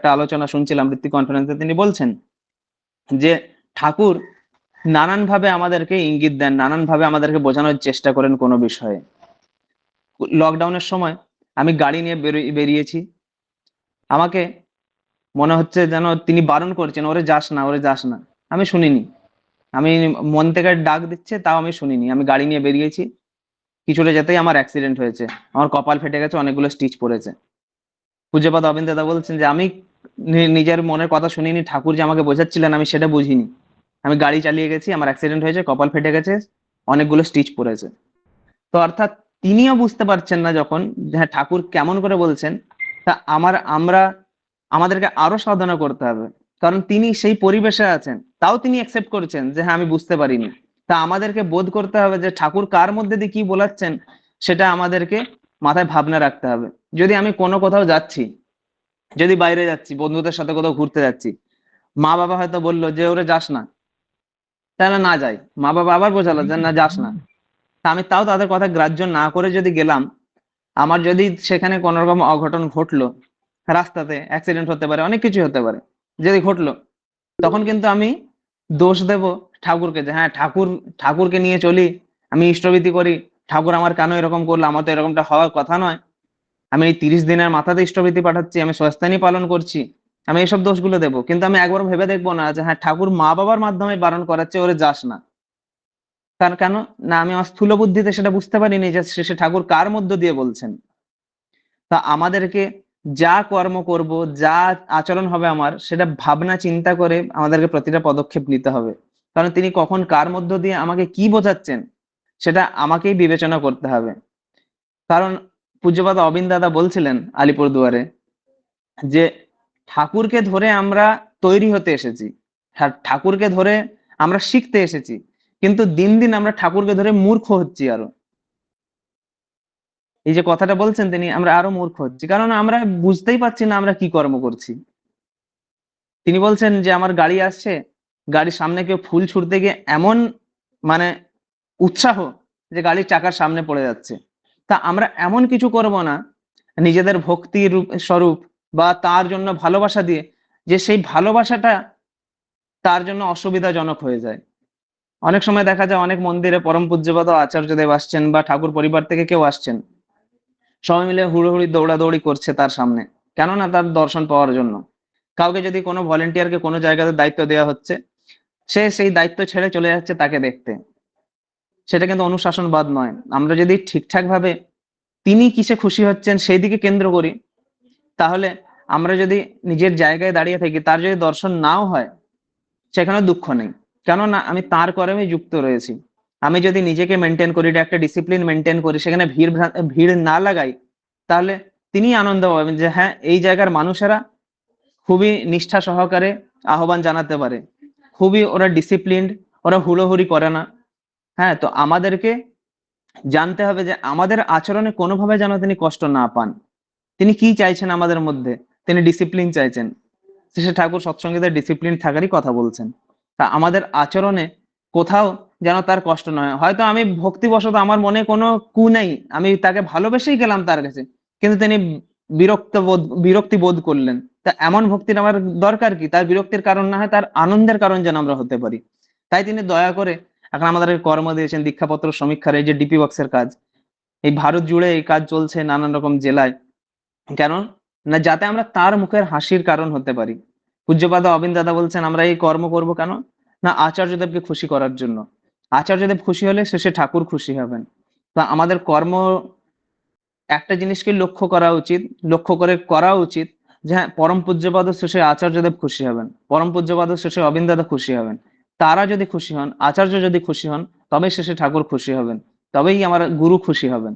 একটা আলোচনা শুনছিলাম ঋত্বিক কনফারেন্সে তিনি বলছেন যে ঠাকুর নানান ভাবে আমাদেরকে ইঙ্গিত দেন নানান ভাবে আমাদেরকে বোঝানোর চেষ্টা করেন কোনো বিষয়ে। লকডাউনের সময় আমি গাড়ি নিয়ে বেরিয়েছি। আমাকে মনে হচ্ছে যেন তিনি বারণ করছেন, ওরে যাস না, ওরে যাস না। আমি শুনিনি। আমি মন থেকে ডাক দিচ্ছে, তাও আমি শুনিনি। আমি গাড়ি নিয়ে বেরিয়েছি। কিছুটা যেতেই আমার অ্যাক্সিডেন্ট হয়েছে। আমার কপাল ফেটে গেছে, অনেকগুলো স্টিচ পড়েছে। পূজ্যপাদ অবিন্দ দাদা বলছেন যে, আমি নিজের মনের কথা শুনিনি, ঠাকুর যে আমাকে বোঝাচ্ছিলেন, আমি সেটা বুঝিনি। আমি গাড়ি চালিয়ে গেছি, আমার অ্যাক্সিডেন্ট হয়েছে, কপাল ফেটে গেছে, অনেকগুলো স্টিচ পড়েছে। তো অর্থাৎ তিনিও বুঝতে পারছেন না যখন হ্যাঁ ঠাকুর কেমন করে বলছেন, তা আমার, আমরা, আমাদেরকে আরও সাধনা করতে হবে। কারণ তিনি সেই পরিবেশে আছেন, তাও তিনি অ্যাকসেপ্ট করছেন যে হ্যাঁ আমি বুঝতে পারিনি। তা আমাদেরকে বোধ করতে হবে যে ঠাকুর কার মধ্যে দিয়ে কি বলাচ্ছেন, সেটা আমাদেরকে মাথায় ভাবনা রাখতে হবে। যদি আমি কোনো কোথাও যাচ্ছি যদি বাইরে যাচ্ছি, বন্ধুদের সাথে কোথাও ঘুরতে যাচ্ছি, মা বাবা হয়তো বলল যে ওরে যাস না। তাহলে না যাই মা বাবা আবার বোঝালো যে না, যাস না। আমি তাও তাদের কথা গ্রাহ্য না করে যদি গেলাম, আমার যদি সেখানে কোন রকম অঘটন ঘটলো, রাস্তাতে অ্যাক্সিডেন্ট হতে পারে, অনেক কিছু হতে পারে, যদি ঘটলো, তখন কিন্তু আমি দোষ দেব ঠাকুরকে যে হ্যাঁ ঠাকুর, ঠাকুরকে নিয়ে চলি, আমি ইষ্টভীতি করি, ঠাকুর আমার কেন এরকম করল, আমার তো এরকমটা হওয়ার কথা নয়। আমি এই তিরিশ দিনের মাথাতে ইষ্টভীতি পাঠাচ্ছি, আমি স্বস্তানি পালন করছি, আমি এইসব দোষগুলো দেবো। কিন্তু আমি একবার ভেবে দেখব না যে হ্যাঁ ঠাকুর মা বাবার মাধ্যমে বারণ করাচ্ছে, ওরে যাস না। তার কেন? না, আমি আমার স্থূল বুদ্ধিতে সেটা বুঝতে পারিনি যে শেষে ঠাকুর কার মধ্য দিয়ে বলছেন। তা আমাদেরকে যা কর্ম করব, যা আচরণ হবে আমার, সেটা ভাবনা, চিন্তা করে আমাদেরকে প্রতিটা পদক্ষেপ নিতে হবে। কারণ তিনি কখন কার মধ্য দিয়ে আমাকে কি বোঝাচ্ছেন, সেটা আমাকেই বিবেচনা করতে হবে। কারণ পূজ্যপাত অবিন দাদা বলছিলেন আলিপুরদুয়ারে যে ঠাকুরকে ধরে আমরা তৈরি হতে এসেছি। ঠা- ঠাকুরকে ধরে আমরা শিখতে এসেছি, কিন্তু দিন দিন আমরা ঠাকুরকে ধরে মূর্খ হচ্ছি আরও। এই যে কথাটা বলছেন তিনি, আমরা আরও মূর্খ হচ্ছি, কারণ আমরা বুঝতেই পারছি না আমরা কি কর্ম করছি। তিনি বলছেন যে, আমার গাড়ি আসছে, গাড়ির সামনে কেউ ফুল ছুটতে গিয়ে এমন মানে উৎসাহ যে গাড়ির চাকার সামনে পড়ে যাচ্ছে। তা আমরা এমন কিছু করব না, নিজেদের ভক্তি রূপ, স্বরূপ বা তার জন্য ভালোবাসা দিয়ে যে সেই ভালোবাসাটা তার জন্য অসুবিধাজনক হয়ে যায়। অনেক সময় দেখা যায় অনেক মন্দিরে পরম পূজ্যপাদ আচার্যদেব আসছেন বা ঠাকুর পরিবার থেকে কেউ আসছেন। সবাই মিলে হুড়োহুড়ি, দৌড়াদৌড়ি করছে তার সামনে, কেননা তার দর্শন পাওয়ার জন্য। কাউকে যদি কোনো ভলেন্টিয়ারকে কোনো জায়গাতে দায়িত্ব দেওয়া হচ্ছে, সে সেই দায়িত্ব ছেড়ে চলে যাচ্ছে তাকে দেখতে। সেটা কিন্তু অনুশাসনবাদ নয়। আমরা যদি ঠিকঠাক ভাবে তিনি কিসে খুশি হচ্ছেন সেই দিকে কেন্দ্র করি, তাহলে আমরা যদি নিজের জায়গায় দাঁড়িয়ে থাকি, তার যদি দর্শন নাও হয় সেখানে দুঃখ নেই। কেননা আমি তার কর্মে যুক্ত রয়েছি। আমি যদি নিজেকে মেনটেন করি, একটা ডিসিপ্লিন মেনটেন করি, সেখানে ভিড় ভিড় না লাগাই, তাহলে তিনি আনন্দ পাবেন যে হ্যাঁ এই জায়গার মানুষেরা খুবই নিষ্ঠা সহকারে আহ্বান জানাতে পারে। খুবই ওরা ডিসিপ্লিনড ওরা হুড়োহুড়ি করে না। হ্যাঁ তো আমাদেরকে জানতে হবে যে আমাদের আচরণে কোনোভাবে যেন তিনি কষ্ট না পান। তিনি কি চাইছেন আমাদের মধ্যে? তিনি ডিসিপ্লিন চাইছেন। শ্রী ঠাকুর সৎসঙ্গীদের ডিসিপ্লিন থাকারই কথা বলছেন। তা আমাদের আচরণে কোথাও যেন তার কষ্ট নয় হয়তো আমি ভক্তিবশত আমার মনে কোনো কু নেই। আমি তাকে ভালোবেসেই গেলাম তার কাছে। কিন্তু তিনি বিরক্ত বোধ, বিরক্তি বোধ করলেন। তা এমন ভক্তির আমার দরকার কি? তার বিরক্তির কারণ না হয়, তার আনন্দের কারণ যেন আমরা হতে পারি। তাই তিনি দয়া করে এখন আমাদের কর্ম দিয়েছেন দীক্ষাপত্র সমীক্ষার এই যে ডিপি বক্সের কাজ, এই ভারত জুড়ে এই কাজ চলছে নানান রকম জেলায়। কেন না, যাতে আমরা তার মুখের হাসির কারণ হতে পারি। পূজ্যপাদ অবিন দাদা বলছেন, আমরা এই কর্ম করব কেন? না, আচার্যদেবকে খুশি করার জন্য। আচার্যদেব খুশি হলে শেষে ঠাকুর খুশি হবেন। তা আমাদের কর্ম, একটা জিনিসকে লক্ষ্য করা উচিত, লক্ষ্য করে করা উচিত যে হ্যাঁ পরম পূজ্যপাদ শেষে আচার্যদেব খুশি হবেন, পরম পূজ্যপাদ শেষে অবিন দাদা খুশি হবেন। তারা যদি খুশি হন, আচার্য যদি খুশি হন, তবে শেষে ঠাকুর খুশি হবেন, তবেই আমার গুরু খুশি হবেন।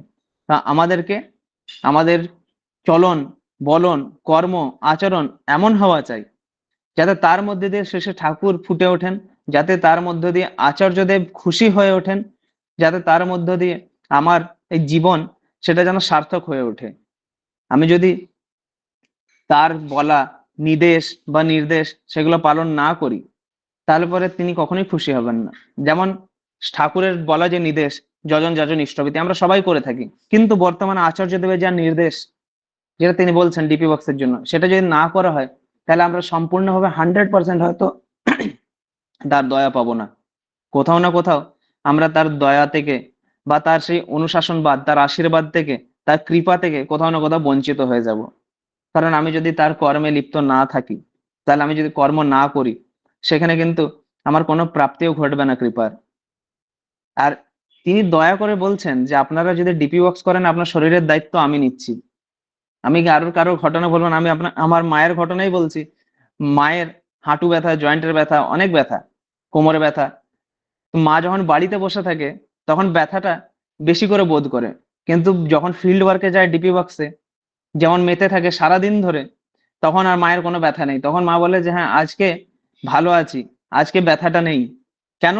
তা আমাদেরকে, আমাদের চলন, বলন, কর্ম, আচরণ এমন হওয়া চাই, যাতে তার মধ্যে দিয়ে শেষে ঠাকুর ফুটে ওঠেন, যাতে তার মধ্য দিয়ে আচার্যদেব খুশি হয়ে ওঠেন, যাতে তার মধ্য দিয়ে আমার এই জীবন সেটা যেন সার্থক হয়ে ওঠে। আমি যদি তার বলা নির্দেশ বা নির্দেশ সেগুলো পালন না করি তাহলে পরে তিনি কখনোই খুশি হবেন না। যেমন ঠাকুরের বলা যে নির্দেশ, যজন যজন ইষ্টভীতি আমরা সবাই করে থাকি। কিন্তু বর্তমানে আচার্য দেবের যা নির্দেশ, যেটা তিনি বলছেন ডিপি বক্সের জন্য, সেটা যদি না করা হয়, তাহলে আমরা সম্পূর্ণভাবে হান্ড্রেড পার্সেন্ট হয়তো তার দয়া পাবো না। কোথাও না কোথাও আমরা তার দয়া থেকে বা তার সেই অনুশাসনবাদ, তার আশীর্বাদ থেকে, তার কৃপা থেকে কোথাও না কোথাও বঞ্চিত হয়ে যাব। কারণ আমি যদি তার কর্মে লিপ্ত না থাকি, তাহলে আমি যদি কর্ম না করি সেখানে কিন্তু আমার কোনো প্রাপ্তিও ঘটবে না, কৃপার। আর তিনি দয়া করে বলছেন যে, আপনারা যদি ডিপি ওয়ার্কস করেন, আপনার শরীরের দায়িত্ব আমি নিচ্ছি। আমি কারোর কারোর ঘটনা বলব না, আমি আপনার, আমার মায়ের ঘটনাই বলছি। মায়ের হাঁটু ব্যথা, জয়েন্টের ব্যথা, অনেক ব্যথা, কোমরে ব্যথা। মা যখন বাড়িতে বসে থাকে, তখন ব্যথাটা বেশি করে বোধ করে। কিন্তু যখন ফিল্ড ওয়ার্কে যায় ডিপি বক্সে যেমন মেতে থাকে সারা দিন ধরে, তখন আর মায়ের কোনো ব্যথা নেই। তখন মা বলে যে হ্যাঁ আজকে ভালো আছি, আজকে ব্যথাটা নেই। কেন?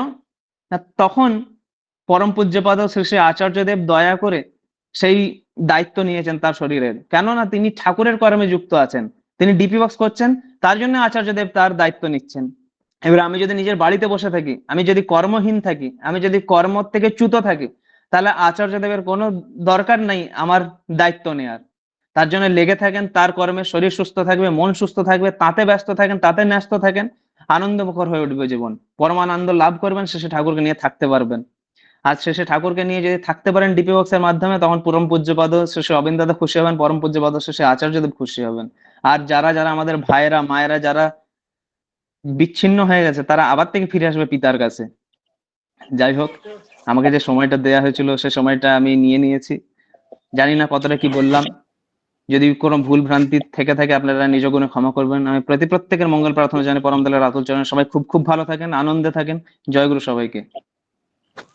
না, তখন পরম পূজ্যপাদ শ্রী আচার্যদেব দয়া করে সেই দায়িত্ব নিয়েছেন তার শরীরের। কেননা তিনি ঠাকুরের কর্মে যুক্ত আছেন, তিনি ডিপি বক্স করছেন, তার জন্য আচার্যদেব তার দায়িত্ব নিচ্ছেন। এবার আমি যদি নিজের বাড়িতে বসে থাকি, আমি যদি কর্মহীন থাকি, আমি যদি কর্ম থেকে চ্যুত থাকি, তাহলে আচার্যদেবের কোনো দরকার নাই আমার দায়িত্ব নেয়ার। তার জন্য লেগে থাকেন, তার কর্মে শরীর সুস্থ থাকবে, মন সুস্থ থাকবে, তাতে ব্যস্ত থাকেন, তাতে ন্যস্ত থাকেন আনন্দমুখর হয়ে উঠবে জীবন। পরমানন্দ লাভ করবেন, শেষে ঠাকুরকে নিয়ে থাকতে পারবেন। আর শেষে ঠাকুরকে নিয়ে যদি থাকতে পারেন ডিপি বক্সের মাধ্যমে, তখন পরম পূজ্যপদ শেষে অবিন্দাদা খুশি হবেন, পরম পূজ্যপদ শেষে আচার্যদেব খুশি হবেন। আর যারা যারা আমাদের ভাইয়েরা, মায়েরা যারা বিচ্ছিন্ন হয়ে গেছে, তারা আবার থেকে ফিরে আসবে পিতার কাছে। যাই হোক, আমাকে যে সময়টা দেয়া হয়েছিল, সে সময়টা আমি নিয়ে নিয়েছি। জানি না কতটা কি বললাম। যদি কোনো ভুল ভ্রান্তি থেকে থাকে, আপনারা নিজ গুণে ক্ষমা করবেন। আমি প্রতি প্রত্যেকের মঙ্গল প্রার্থনা জানি পরম দলের রাতুল চরণে সবাই খুব খুব ভালো থাকেন, আনন্দে থাকেন। জয়গুরু সবাইকে।